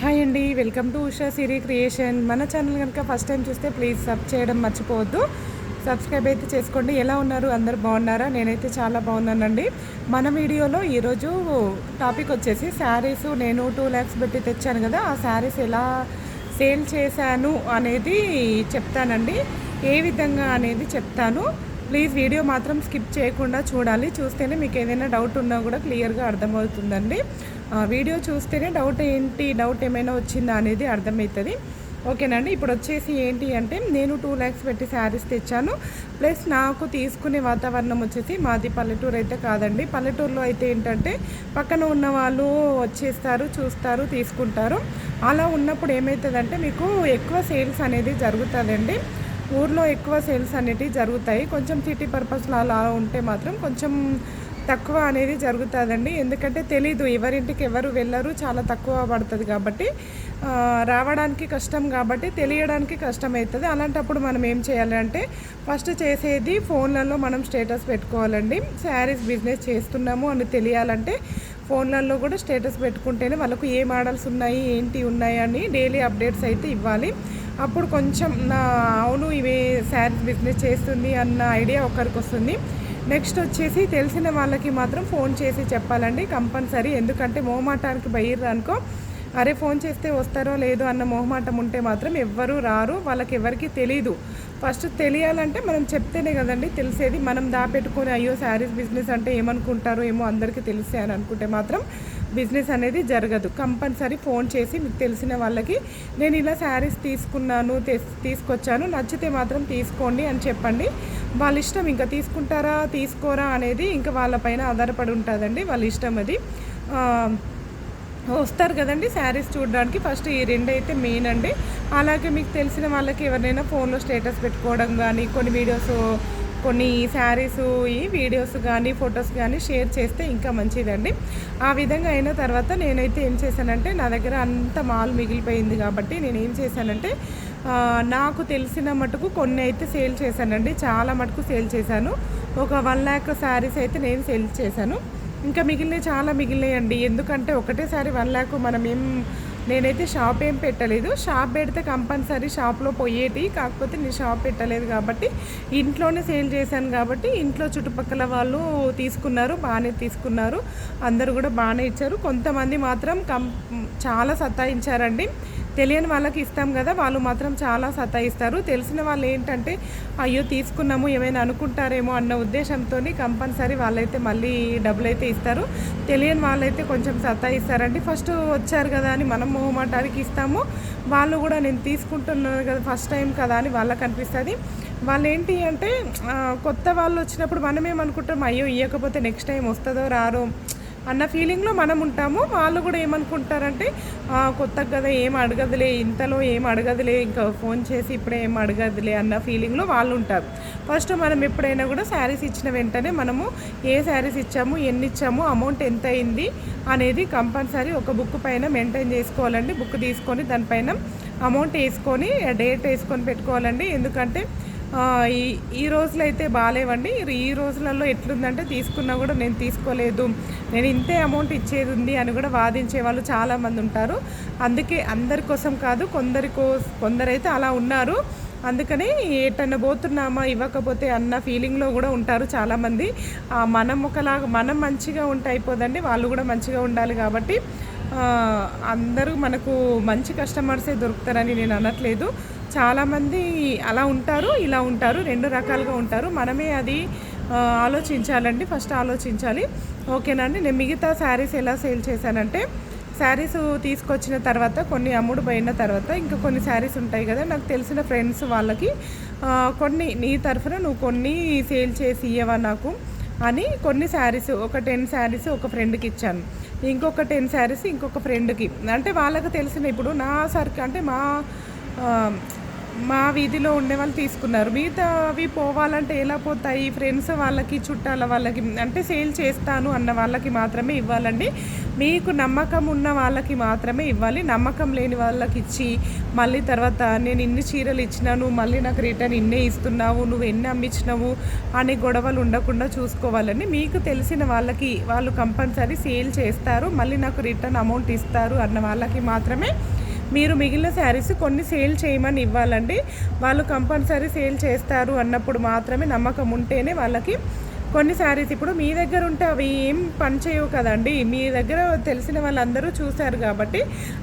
Hi అండి welcome to Usha Siri creation మన channel కనుక ఫస్ట్ టైం చూస్తే ప్లీజ్ సబ్ చేయడం మర్చిపోవద్దు. సబ్స్క్రైబ్ అయితే చేసుకోండి. ఎలా ఉన్నారు? అందరు బాగున్నారా? నేనైతే చాలా బాగున్నానండి. మన వీడియోలో ఈరోజు టాపిక్ వచ్చేసి శారీస్ నేను టూ ల్యాక్స్ పెట్టి తెచ్చాను కదా ఆ శారీస్ ఎలా సేల్ చేశాను అనేది చెప్తానండి. ఏ విధంగా అనేది చెప్తాను. ప్లీజ్ వీడియో మాత్రం స్కిప్ చేయకుండా చూడాలి. చూస్తేనే మీకు ఏదైనా డౌట్ ఉన్నా కూడా క్లియర్గా అర్థమవుతుందండి. వీడియో చూస్తేనే డౌట్ ఏంటి డౌట్ ఏమైనా వచ్చిందా అనేది అర్థమవుతుంది. ఓకేనండి ఇప్పుడు వచ్చేసి ఏంటి అంటే నేను టూ ల్యాక్స్ పెట్టి శారీస్ తెచ్చాను. ప్లస్ నాకు తీసుకునే వాతావరణం వచ్చేసి మాది పల్లెటూరు అయితే కాదండి. పల్లెటూరులో అయితే ఏంటంటే పక్కన ఉన్న వాళ్ళు వచ్చేస్తారు చూస్తారు తీసుకుంటారు. అలా ఉన్నప్పుడు ఏమవుతుందంటే మీకు ఎక్కువ సేల్స్ అనేది జరుగుతుందండి. ఊర్లో ఎక్కువ సేల్స్ అనేటివి జరుగుతాయి. కొంచెం సిటీ పర్పస్లో అలా ఉంటే మాత్రం కొంచెం తక్కువ అనేది జరుగుతుందండి. ఎందుకంటే తెలీదు ఎవరింటికి ఎవరు వెళ్ళరు చాలా తక్కువ పడుతుంది కాబట్టి రావడానికి కష్టం కాబట్టి తెలియడానికి కష్టం అవుతుంది అలాంటప్పుడు మనం ఏం చేయాలంటే ఫస్ట్ చేసేది ఫోన్లలో మనం స్టేటస్ పెట్టుకోవాలండి. శారీస్ బిజినెస్ చేస్తున్నాము అని తెలియాలంటే ఫోన్లలో కూడా స్టేటస్ పెట్టుకుంటేనే వాళ్ళకు ఏ మోడల్స్ ఉన్నాయి ఏంటి ఉన్నాయి అని డైలీ అప్డేట్స్ అయితే ఇవ్వాలి. అప్పుడు కొంచెం నా అవును ఇవి శారీస్ బిజినెస్ చేస్తుంది అన్న ఐడియా ఒకరికి వస్తుంది నెక్స్ట్ వచ్చేసి తెలిసిన వాళ్ళకి మాత్రం ఫోన్ చేసి చెప్పాలండి కంపల్సరీ. ఎందుకంటే మోమాటానికి బయ్యరు అనుకో అరే ఫోన్ చేస్తే వస్తారో లేదో అన్న మొహమాటం ఉంటే మాత్రం ఎవ్వరూ రారు వాళ్ళకి ఎవరికి తెలీదు. ఫస్ట్ తెలియాలంటే మనం చెప్తేనే కదండి తెలిసేది. మనం దాపెట్టుకొని అయ్యో శారీస్ బిజినెస్ అంటే ఏమనుకుంటారో ఏమో అందరికీ తెలిసే అని అనుకుంటే మాత్రం బిజినెస్ అనేది జరగదు. కంపల్సరీ ఫోన్ చేసి మీకు తెలిసిన వాళ్ళకి నేను ఇలా శారీస్ తీసుకున్నాను తీసుకొచ్చాను నచ్చితే మాత్రం తీసుకోండి అని చెప్పండి. వాళ్ళ ఇష్టం ఇంకా తీసుకుంటారా తీసుకోరా అనేది ఇంకా వాళ్ళపైన ఆధారపడి ఉంటుందండి. వాళ్ళ ఇష్టం అది. వస్తారు కదండి శారీస్ చూడడానికి. ఫస్ట్ ఈ రెండు అయితే మెయిన్ అండి. అలాగే మీకు తెలిసిన వాళ్ళకి ఎవరినైనా ఫోన్లో స్టేటస్ పెట్టుకోవడం కానీ కొన్ని వీడియోస్ కొన్ని శారీస్ ఈ వీడియోస్ కానీ ఫొటోస్ కానీ షేర్ చేస్తే ఇంకా మంచిదండి. ఆ విధంగా అయిన తర్వాత నేనైతే ఏం చేశానంటే నా దగ్గర అంత మాల్ మిగిలిపోయింది కాబట్టి నేను ఏం చేశానంటే నాకు తెలిసిన మటుకు కొన్ని అయితే సేల్ చేశానండి. చాలా మటుకు సేల్ చేశాను. ఒక వన్ ల్యాక్ శారీస్ అయితే నేను సేల్ చేశాను. ఇంకా మిగిలినవి చాలా మిగిలినాయండి. ఎందుకంటే ఒకటేసారి వన్ ల్యాక్ మనం ఏం నేనైతే షాప్ ఏం పెట్టలేదు. షాప్ పెడితే కంపల్సరీ షాప్లో పోయేటి. కాకపోతే నేను షాప్ పెట్టలేదు కాబట్టి ఇంట్లోనే సేల్ చేశాను కాబట్టి ఇంట్లో చుట్టుపక్కల వాళ్ళు తీసుకున్నారు బాగానే తీసుకున్నారు. అందరూ కూడా బాగానే ఇచ్చారు. కొంతమంది మాత్రం కం చాలా సతాయించారండి. తెలియని వాళ్ళకి ఇస్తాం కదా వాళ్ళు మాత్రం చాలా సతాయిస్తారు. తెలిసిన వాళ్ళు ఏంటంటే అయ్యో తీసుకున్నాము ఏమైనా అనుకుంటారేమో అన్న ఉద్దేశంతో కంపల్సరీ వాళ్ళైతే మళ్ళీ డబ్బులు అయితే ఇస్తారు. తెలియని వాళ్ళైతే కొంచెం సతాయిస్తారండి. ఫస్ట్ వచ్చారు కదా అని మనం మొహమాటానికి ఇస్తాము. వాళ్ళు కూడా నేను తీసుకుంటున్నాను కదా ఫస్ట్ టైం కదా అని వాళ్ళకి అనిపిస్తుంది. వాళ్ళు ఏంటి అంటే కొత్త వాళ్ళు వచ్చినప్పుడు మనమేమనుకుంటాం అయ్యో ఇవ్వకపోతే నెక్స్ట్ టైం వస్తుందో రారో అన్న ఫీలింగ్లో మనం ఉంటాము. వాళ్ళు కూడా ఏమనుకుంటారంటే కొత్తగా కదా ఏం అడగదులే ఇంతలో ఏం అడగదులే ఇంకా ఫోన్ చేసి ఇప్పుడే ఏం అడగదులే అన్న ఫీలింగ్లో వాళ్ళు ఉంటారు. ఫస్ట్ మనం ఎప్పుడైనా కూడా శారీస్ ఇచ్చిన వెంటనే మనము ఏ శారీస్ ఇచ్చాము ఎన్ని ఇచ్చాము అమౌంట్ ఎంత అయింది అనేది కంపల్సరీ ఒక బుక్ పైన మెయింటైన్ చేసుకోవాలండి. బుక్ తీసుకొని దానిపైన అమౌంట్ వేసుకొని డేట్ వేసుకొని పెట్టుకోవాలండి. ఎందుకంటే ఈ ఈ రోజులు అయితే బాగాలేవండి ఈ రోజులలో ఎట్లుందంటే తీసుకున్నా కూడా నేను తీసుకోలేదు. నేను ఇంతే అమౌంట్ ఇచ్చేది ఉంది అని కూడా వాదించే వాళ్ళు చాలామంది ఉంటారు. అందుకే అందరి కోసం కాదు కొందరి కో కొందరైతే అలా ఉన్నారు. అందుకని ఎటన్నా పోతున్నామా ఇవ్వకపోతే అన్న ఫీలింగ్లో కూడా ఉంటారు చాలామంది. మనం ఒకలాగా మనం మంచిగా ఉంటే అయిపోదండి. వాళ్ళు కూడా మంచిగా ఉండాలి కాబట్టి అందరూ మనకు మంచి కస్టమర్సే దొరుకుతారని నేను అనట్లేదు. చాలామంది అలా ఉంటారు ఇలా ఉంటారు రెండు రకాలుగా ఉంటారు. మనమే అది ఆలోచించాలండి ఫస్ట్ ఆలోచించాలి. ఓకేనండి నేను మిగతా శారీస్ ఎలా సేల్ చేశానంటే శారీస్ తీసుకొచ్చిన తర్వాత కొన్ని అమ్ముడు పోయిన తర్వాత ఇంకా కొన్ని శారీస్ ఉంటాయి కదా నాకు తెలిసిన ఫ్రెండ్స్ వాళ్ళకి కొన్ని నీ తరఫున నువ్వు కొన్ని సేల్ చేసి ఇవ్వవా నాకు? అని కొన్ని శారీస్ ఒక టెన్ శారీస్ ఒక ఫ్రెండ్కి ఇచ్చాను. ఇంకొక టెన్ శారీస్ ఇంకొక ఫ్రెండ్కి అంటే వాళ్ళకి తెలిసిన ఇప్పుడు నా సర్కి అంటే మా మా వీధిలో ఉండే వాళ్ళు తీసుకున్నారు. మిగతా అవి పోవాలంటే ఎలా పోతాయి? ఫ్రెండ్స్ వాళ్ళకి చుట్టాల వాళ్ళకి అంటే సేల్ చేస్తాను అన్న వాళ్ళకి మాత్రమే ఇవ్వాలండి. మీకు నమ్మకం ఉన్న వాళ్ళకి మాత్రమే ఇవ్వాలి. నమ్మకం లేని వాళ్ళకి ఇచ్చి మళ్ళీ తర్వాత నేను ఇన్ని చీరలు ఇచ్చినాను మళ్ళీ నాకు రిటర్న్ ఇన్నే ఇస్తున్నావు నువ్వు ఎన్ని అమ్మించినావు అనే గొడవలు ఉండకుండా చూసుకోవాలని మీకు తెలిసిన వాళ్ళకి వాళ్ళు కంపల్సరీ సేల్ చేస్తారు మళ్ళీ నాకు రిటర్న్ అమౌంట్ ఇస్తారు అన్న వాళ్ళకి మాత్రమే మీరు మిగిలిన శారీస్ కొన్ని సేల్ చేయమని ఇవ్వాలండి. వాళ్ళు కంపల్సరీ సేల్ చేస్తారు అన్నప్పుడు మాత్రమే నమ్మకం ఉంటేనే వాళ్ళకి కొన్ని శారీస్ ఇప్పుడు మీ దగ్గర ఉంటే అవి ఏం పని చేయవు కదండి. మీ దగ్గర తెలిసిన వాళ్ళందరూ చూశారు కాబట్టి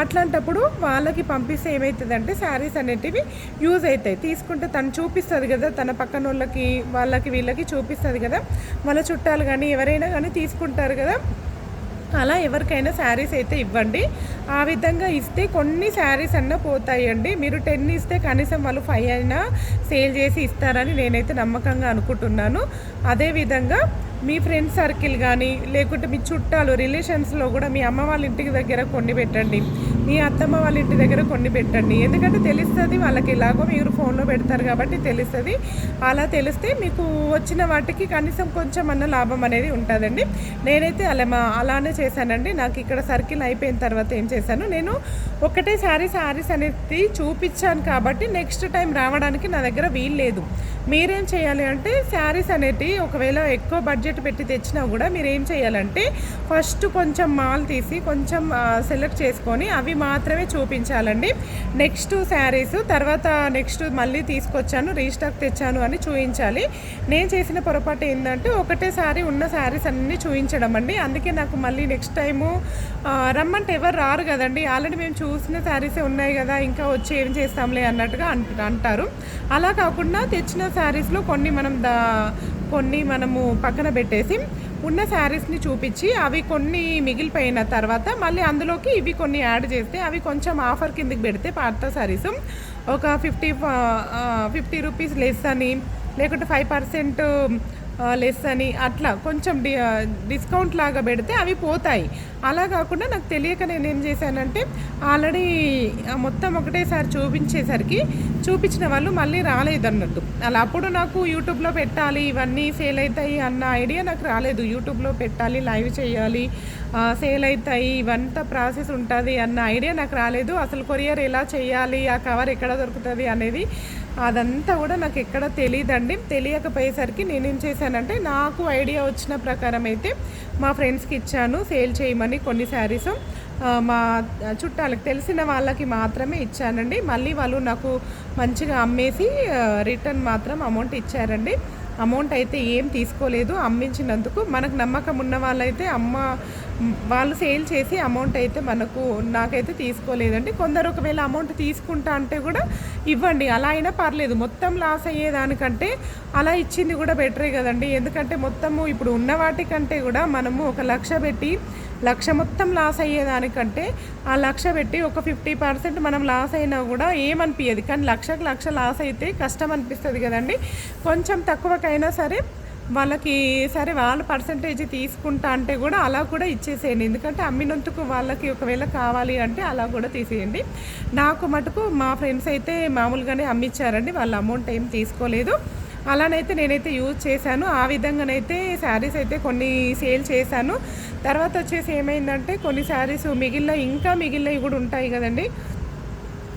అట్లాంటప్పుడు వాళ్ళకి పంపిస్తే ఏమవుతుందంటే శారీస్ అనేటివి యూజ్ అవుతాయి. తీసుకుంటే తను చూపిస్తుంది కదా తన పక్కన వాళ్ళకి వాళ్ళకి వీళ్ళకి చూపిస్తుంది కదా. వాళ్ళ చుట్టాలు కానీ ఎవరైనా కానీ తీసుకుంటారు కదా. అలా ఎవరికైనా శారీస్ అయితే ఇవ్వండి. ఆ విధంగా ఇస్తే కొన్ని శారీస్ అన్న పోతాయండి. మీరు టెన్ ఇస్తే కనీసం వాళ్ళు ఫైవ్ అయినా సేల్ చేసి ఇస్తారని నేనైతే నమ్మకంగా అనుకుంటున్నాను. అదేవిధంగా మీ ఫ్రెండ్స్ సర్కిల్ కానీ లేకుంటే మీ చుట్టాలు రిలేషన్స్లో కూడా మీ అమ్మ వాళ్ళ ఇంటికి దగ్గర కొన్ని పెట్టండి. మీ అత్తమ్మ వాళ్ళ ఇంటి దగ్గర కొన్ని పెట్టండి. ఎందుకంటే తెలుస్తుంది వాళ్ళకి ఎలాగో మీరు ఫోన్లో పెడతారు కాబట్టి తెలుస్తుంది. అలా తెలిస్తే మీకు వచ్చిన వాటికి కనీసం కొంచెం అన్న లాభం అనేది ఉంటుందండి. నేనైతే అలా మా అలానే చేశానండి. నాకు ఇక్కడ సర్కిల్ అయిపోయిన తర్వాత ఏం చేశాను నేను ఒకటే శారీ శారీస్ అనేది చూపించాను కాబట్టి నెక్స్ట్ టైం రావడానికి నా దగ్గర వీలు లేదు. మీరేం చేయాలి అంటే శారీస్ అనేటివి ఒకవేళ ఎక్కువ బడ్జెట్ పెట్టి తెచ్చినా కూడా మీరు ఏం చేయాలంటే ఫస్ట్ కొంచెం మాల్ తీసి కొంచెం సెలెక్ట్ చేసుకొని అవి మాత్రమే చూపించాలండి. నెక్స్ట్ శారీస్ తర్వాత నెక్స్ట్ మళ్ళీ తీసుకొచ్చాను రీస్టాక్ తెచ్చాను అని చూపించాలి నేను చేసిన పొరపాటు ఏంటంటే ఒకటే ఉన్న శారీస్ అన్నీ చూపించడం అండి. అందుకే నాకు మళ్ళీ నెక్స్ట్ టైము రమ్మంటే ఎవరు రారు కదండి. ఆల్రెడీ మేము చూసిన శారీసే ఉన్నాయి కదా ఇంకా వచ్చి ఏం చేస్తాంలే అన్నట్టుగా అంటారు. అలా కాకుండా తెచ్చిన శారీస్లో కొన్ని మనం దా కొన్ని మనము పక్కన పెట్టేసి ఉన్న శారీస్ని చూపించి అవి కొన్ని మిగిలిపోయిన తర్వాత మళ్ళీ అందులోకి ఇవి కొన్ని యాడ్ చేస్తే అవి కొంచెం ఆఫర్ కిందకి పెడితే పాత శారీస్ ఒక ఫిఫ్టీ ఫిఫ్టీ రూపీస్ లెస్ అని లేకుంటే ఫైవ్ పర్సెంట్ లెస్ అని అట్లా కొంచెం డి డిస్కౌంట్ లాగా పెడితే అవి పోతాయి. అలా కాకుండా నాకు తెలియక నేను ఏం చేశానంటే ఆల్రెడీ మొత్తం ఒకటేసారి చూపించేసరికి చూపించిన వాళ్ళు మళ్ళీ రాలేదు అన్నట్టు అలా అప్పుడు నాకు యూట్యూబ్లో పెట్టాలి ఇవన్నీ సేల్ అవుతాయి అన్న ఐడియా నాకు రాలేదు. యూట్యూబ్లో పెట్టాలి లైవ్ చేయాలి సేల్ అవుతాయి ఇవంతా ప్రాసెస్ ఉంటుంది అన్న ఐడియా నాకు రాలేదు. అసలు కొరియర్ ఎలా చేయాలి ఆ కవర్ ఎక్కడ దొరుకుతుంది అనేది అదంతా కూడా నాకు ఎక్కడ తెలియదండి తెలియకపోయేసరికి నేనేం చేశానంటే నాకు ఐడియా వచ్చిన ప్రకారం అయితే మా ఫ్రెండ్స్కి ఇచ్చాను సేల్ చేయమని కొన్ని శారీస్. మా చుట్టాలకు తెలిసిన వాళ్ళకి మాత్రమే ఇచ్చానండి. మళ్ళీ వాళ్ళు నాకు మంచిగా అమ్మేసి రిటర్న్ మాత్రం అమౌంట్ ఇచ్చారండి. అమౌంట్ అయితే ఏం తీసుకోలేదు. అమ్మించినందుకు మనకు నమ్మకం ఉన్న వాళ్ళైతే అమ్మ వాళ్ళు సేల్ చేసి అమౌంట్ అయితే మనకు నాకైతే తీసుకోలేదండి. కొందరు ఒకవేళ అమౌంట్ తీసుకుంటా అంటే కూడా ఇవ్వండి. అలా అయినా పర్లేదు. మొత్తం లాస్ అయ్యేదానికంటే అలా ఇచ్చింది కూడా బెటరే కదండి. ఎందుకంటే మొత్తము ఇప్పుడు ఉన్న వాటికంటే కూడా మనము ఒక లక్ష పెట్టి లక్ష మొత్తం లాస్ అయ్యేదానికంటే ఆ లక్ష పెట్టి ఒక ఫిఫ్టీ పర్సెంట్ మనం లాస్ అయినా కూడా ఏమనిపించదు కానీ లక్షకు లక్ష లాస్ అయితే కష్టం అనిపిస్తుంది కదండి. కొంచెం తక్కువకైనా సరే వాళ్ళకి సరే వాళ్ళ పర్సంటేజ్ తీసుకుంటా అంటే కూడా అలా కూడా ఇచ్చేసేయండి. ఎందుకంటే అమ్మినందుకు వాళ్ళకి ఒకవేళ కావాలి అంటే అలా కూడా తీసేయండి. నాకు మటుకు మా ఫ్రెండ్స్ అయితే మామూలుగానే అమ్మిచ్చారండి. వాళ్ళ అమౌంట్ ఏం తీసుకోలేదు. అలానైతే నేనైతే యూజ్ చేశాను. ఆ విధంగానైతే శారీస్ అయితే కొన్ని సేల్ చేశాను. తర్వాత వచ్చేసి ఏమైందంటే కొన్ని శారీస్ మిగిలిన ఇంకా మిగిలినవి కూడా ఉంటాయి కదండి.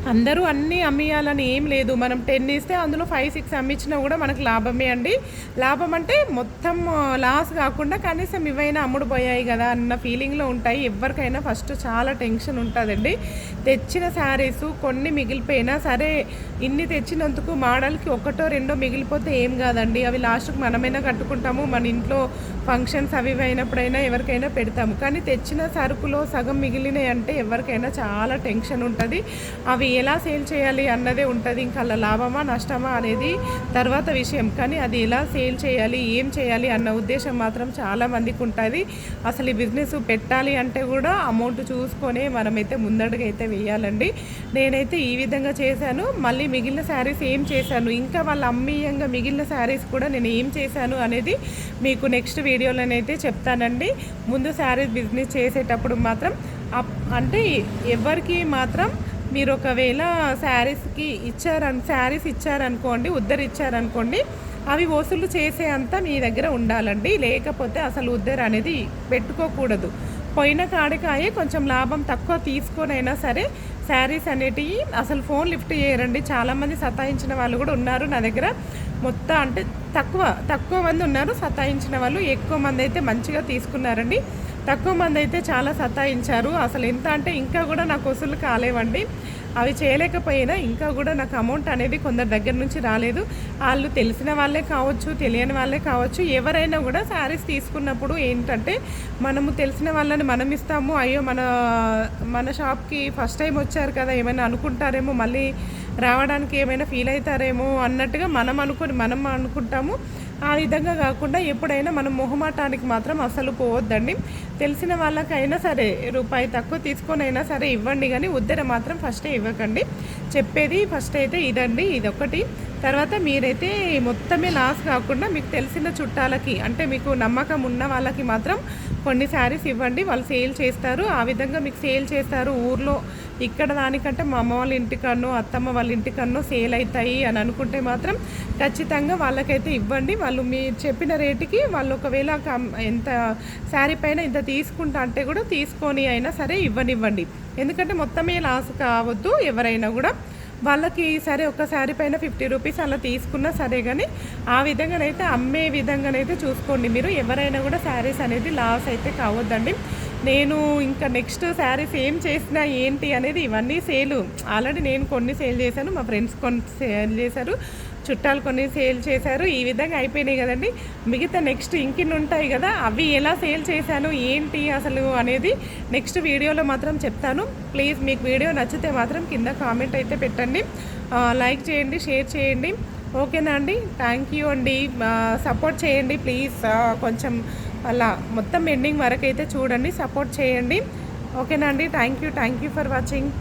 అందరూ అన్నీ అమ్మియాలని ఏం లేదు. మనం టెన్ ఇస్తే అందులో ఫైవ్ సిక్స్ అమ్మించినా కూడా మనకు లాభమే అండి. లాభం అంటే మొత్తం లాస్ కాకుండా కనీసం ఇవైనా అమ్ముడు పోయాయి కదా అన్న ఫీలింగ్లో ఉంటాయి. ఎవరికైనా ఫస్ట్ చాలా టెన్షన్ ఉంటుందండి. తెచ్చిన శారీస్ కొన్ని మిగిలిపోయినా సరే ఇన్ని తెచ్చినందుకు మోడల్కి ఒకటో రెండో మిగిలిపోతే ఏం కాదండి. అవి లాస్ట్కి మనమైనా కట్టుకుంటాము. మన ఇంట్లో ఫంక్షన్స్ అవి అయినప్పుడైనా ఎవరికైనా పెడతాము. కానీ తెచ్చిన సరుకులో సగం మిగిలినాయి అంటే ఎవరికైనా చాలా టెన్షన్ ఉంటుంది. అవి ఎలా సేల్ చేయాలి అన్నదే ఉంటుంది. ఇంకా అలా లాభమా నష్టమా అనేది తర్వాత విషయం. కానీ అది ఎలా సేల్ చేయాలి ఏం చేయాలి అన్న ఉద్దేశం మాత్రం చాలా మందికి ఉంటుంది. అసలు ఈ బిజినెస్ పెట్టాలి అంటే కూడా అమౌంట్ చూసుకొని మనమైతే ముందడుగైతే వేయాలండి. నేనైతే ఈ విధంగా చేశాను. మళ్ళీ మిగిలిన శారీస్ ఏం చేశాను? ఇంకా వాళ్ళ అమ్మీయంగా మిగిలిన శారీస్ కూడా నేను ఏం చేశాను అనేది మీకు నెక్స్ట్ వీడియోలోనైతే చెప్తానండి. ముందు శారీస్ బిజినెస్ చేసేటప్పుడు మాత్రం అంటే ఎవరికి మాత్రం మీరు ఒకవేళ శారీస్కి ఇచ్చారని శారీస్ ఇచ్చారనుకోండి ఉద్దరు ఇచ్చారనుకోండి అవి వసూలు చేసే అంతా మీ దగ్గర ఉండాలండి. లేకపోతే అసలు ఉద్దరు అనేది పెట్టుకోకూడదు. పోయిన కాడికాయే కొంచెం లాభం తక్కువ తీసుకొనైనా సరే శారీస్ అనేటివి అసలు ఫోన్ లిఫ్ట్ చేయరండి. చాలామంది సతాయించిన వాళ్ళు కూడా ఉన్నారు నా దగ్గర. మొత్తం అంటే తక్కువ తక్కువ మంది ఉన్నారు. సతాయించిన వాళ్ళు ఎక్కువ మంది అయితే మంచిగా తీసుకున్నారండి. తక్కువ మంది అయితే చాలా సతాయించారు. అసలు ఎంత అంటే ఇంకా కూడా నాకు వసూలు కాలేవండి. అవి చేయలేకపోయినా ఇంకా కూడా నాకు అమౌంట్ అనేది కొందరి దగ్గర నుంచి రాలేదు. వాళ్ళు తెలిసిన వాళ్ళే కావచ్చు తెలియని వాళ్ళే కావచ్చు ఎవరైనా కూడా శారీస్ తీసుకున్నప్పుడు ఏంటంటే మనము తెలిసిన వాళ్ళని మనం ఇస్తాము. అయ్యో మన మన షాప్కి ఫస్ట్ టైం వచ్చారు కదా ఏమైనా అనుకుంటారేమో మళ్ళీ రావడానికి ఏమైనా ఫీల్ అవుతారేమో అన్నట్టుగా మనం అనుకొని మనం అనుకుంటాము. ఆ విధంగా కాకుండా ఎప్పుడైనా మనం మొహమాటానికి మాత్రం అసలు పోవద్దండి. తెలిసిన వాళ్ళకైనా సరే రూపాయి తక్కువ తీసుకొని అయినా సరే ఇవ్వండి కానీ ఉద్దర మాత్రం ఫస్టే ఇవ్వకండి. చెప్పేది ఫస్ట్ అయితే ఇదండి ఇదొకటి తర్వాత మీరైతే మొత్తమే లాస్ కాకుండా మీకు తెలిసిన చుట్టాలకి అంటే మీకు నమ్మకం ఉన్న వాళ్ళకి మాత్రం కొన్ని శారీస్ ఇవ్వండి. వాళ్ళు సేల్ చేస్తారు. ఆ విధంగా మీకు సేల్ చేస్తారు ఊర్లో ఇక్కడ దానికంటే మా అమ్మ వాళ్ళ ఇంటికన్నో అత్తమ్మ వాళ్ళ ఇంటికన్నో సేల్ అవుతాయి అని అనుకుంటే మాత్రం ఖచ్చితంగా వాళ్ళకైతే ఇవ్వండి. వాళ్ళు మీరు చెప్పిన రేటుకి వాళ్ళు ఒకవేళ ఎంత శారీ పైన ఇంత తీసుకుంటా అంటే కూడా తీసుకొని అయినా సరే ఇవ్వనివ్వండి. ఎందుకంటే మొత్తమే లాస్ కావద్దు ఎవరైనా కూడా. వాళ్ళకి సరే ఒక శారీ పైన ఫిఫ్టీ రూపీస్ అలా తీసుకున్నా సరే కానీ ఆ విధంగానైతే అమ్మే విధంగానైతే చూసుకోండి మీరు. ఎవరైనా కూడా శారీస్ అనేది లాస్ అయితే కావద్దండి. నేను ఇంకా నెక్స్ట్ శారీస్ ఏం చేసినా ఏంటి అనేది ఇవన్నీ సేలు. ఆల్రెడీ నేను కొన్ని సేల్ చేశాను మా ఫ్రెండ్స్ కొన్ని సేల్ చేశారు చుట్టాలు కొన్ని సేల్ చేశారు ఈ విధంగా అయిపోయినాయి కదండి. మిగతా నెక్స్ట్ ఇంకిన్ని ఉంటాయి కదా అవి ఎలా సేల్ చేశాను ఏంటి అసలు అనేది నెక్స్ట్ వీడియోలో మాత్రం చెప్తాను. ప్లీజ్ మీకు వీడియో నచ్చితే మాత్రం కింద కామెంట్ అయితే పెట్టండి. లైక్ చేయండి షేర్ చేయండి. ఓకేనా అండి? థ్యాంక్ యూ అండి. సపోర్ట్ చేయండి ప్లీజ్. కొంచెం అలా మొత్తం ఎండింగ్ వరకు అయితే చూడండి సపోర్ట్ చేయండి. ఓకేనా అండి thank you thank you for watching